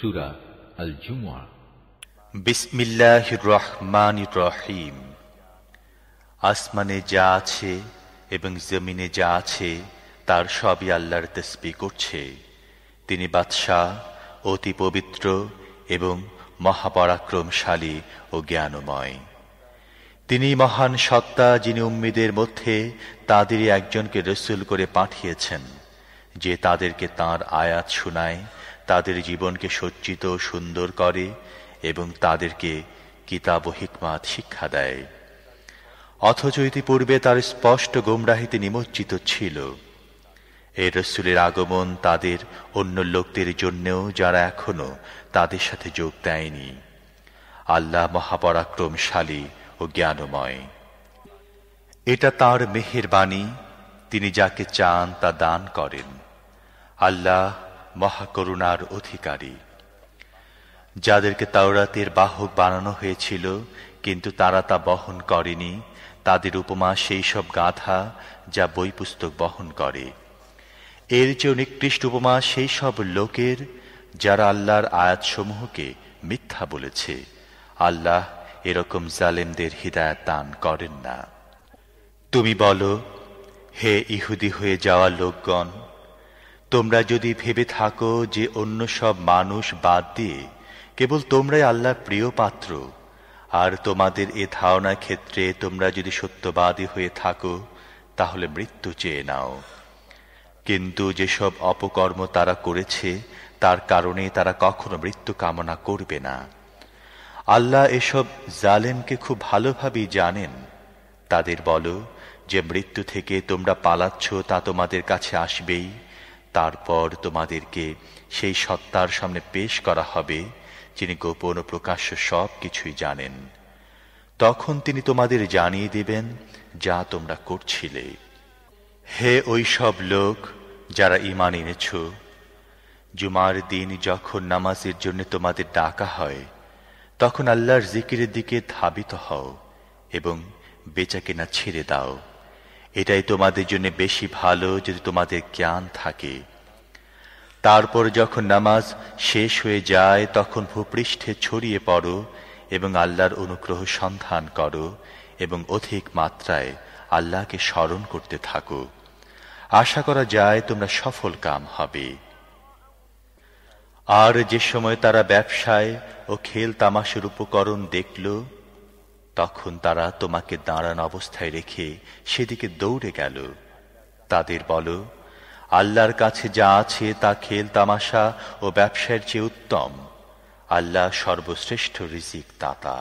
সুরা আল জুমা বিসমিল্লাহ রহমান রহিম আসমানে যা আছে এবং জমিনে যা আছে, তার সবই আল্লাহর তসবি করছে। তিনি বাদশাহ, অতি পবিত্র এবং মহাপরাক্রমশালী ও জ্ঞানময়। তিনি মহান সত্তা যিনি উম্মিদের মধ্যে তাদেরই একজনকে রসুল করে পাঠিয়েছেন, যে তাদেরকে তার আয়াত শোনায় তাদের জীবনকে সজ্জিত সুন্দর করে এবং তাদেরকে কিতাব ও হিকমাত শিক্ষা দেয়। অথচ ইতিপূর্বে তার স্পষ্ট গোমরাহিতে নিমজ্জিত ছিল। এই রসুলের আগমন তাদের অন্য লোকদের জন্যেও যারা এখনও তাদের সাথে যোগ দেয়নি। আল্লাহ মহাপরাক্রমশালী ও জ্ঞানময়। এটা তার মেহের বাণী তিনি যাকে চান তা দান করেন। আল্লাহ মহাকরুণার অধিকারী। যাদেরকে তাওরাতের বাহক বানানো হয়েছিল, কিন্তু তারা তা বহন করেনি, তাদের উপমা সেই সব গাথা যা বই পুস্তক বহন করে। এর চেয়েও নিকৃষ্ট উপমা সেই সব লোকের যারা আল্লাহর আয়াতসমূহকে মিথ্যা বলেছে। আল্লাহ এরকম জালেমদের হৃদায়ত দান করেন না। তুমি বলো, হে ইহুদি হয়ে যাওয়া লোকগণ তোমরা যদি ভেবে থাকো যে অন্য সব মানুষ বাদ দিয়ে কেবল তোমরাই আল্লাহর প্রিয় পাত্র, আর তোমাদের এ ধারণার ক্ষেত্রে তোমরা যদি সত্যবাদী হয়ে থাকো, তাহলে মৃত্যু চেয়ে নাও। কিন্তু যেসব অপকর্ম তারা করেছে, তার কারণে তারা কখনো মৃত্যু কামনা করবে না। আল্লাহ এসব জালেমকে খুব ভালোভাবেই জানেন। তাদের বলো যে, মৃত্যু থেকে তোমরা পালাচ্ছ তা তোমাদের কাছে আসবেই। তারপর তোমাদেরকে সেই সত্তার সামনে পেশ করা হবে, যিনি গোপন ও প্রকাশ্য সব কিছুই জানেন। তখন তিনি তোমাদের জানিয়ে দিবেন যা তোমরা করছিলে। হে ওই সব লোক যারা ইমান এনেছ, জুমার দিন যখন নামাজের জন্য তোমাদের ডাকা হয়, তখন আল্লাহর জিকিরের দিকে ধাবিত হও এবং বেচাকেনা ছেড়ে দাও। এটাই তোমাদের জন্য বেশি ভালো যদি তোমাদের জ্ঞান থাকে। তারপর যখন নামাজ শেষ হয়ে যায়, তখন ভূপৃষ্ঠে ছড়িয়ে পড়ো এবং আল্লাহর অনুগ্রহ সন্ধান করো এবং অধিক মাত্রায় আল্লাহকে স্মরণ করতে থাকো। আশা করা যায় তোমরা সফল কাম হবে। আর যে সময় তারা ব্যবসায় ও খেল তামাশের উপকরণ দেখল তখন তারা তোমাকে দাঁড়ান অবস্থায় রেখে সেদিকে দৌড়ে গেল। তাদের বলো, আল্লাহর কাছে যা আছে তা খেল, তামাশা ও ব্যবসায়ের চেয়ে উত্তম। আল্লাহ সর্বশ্রেষ্ঠ রিজিক দাতা।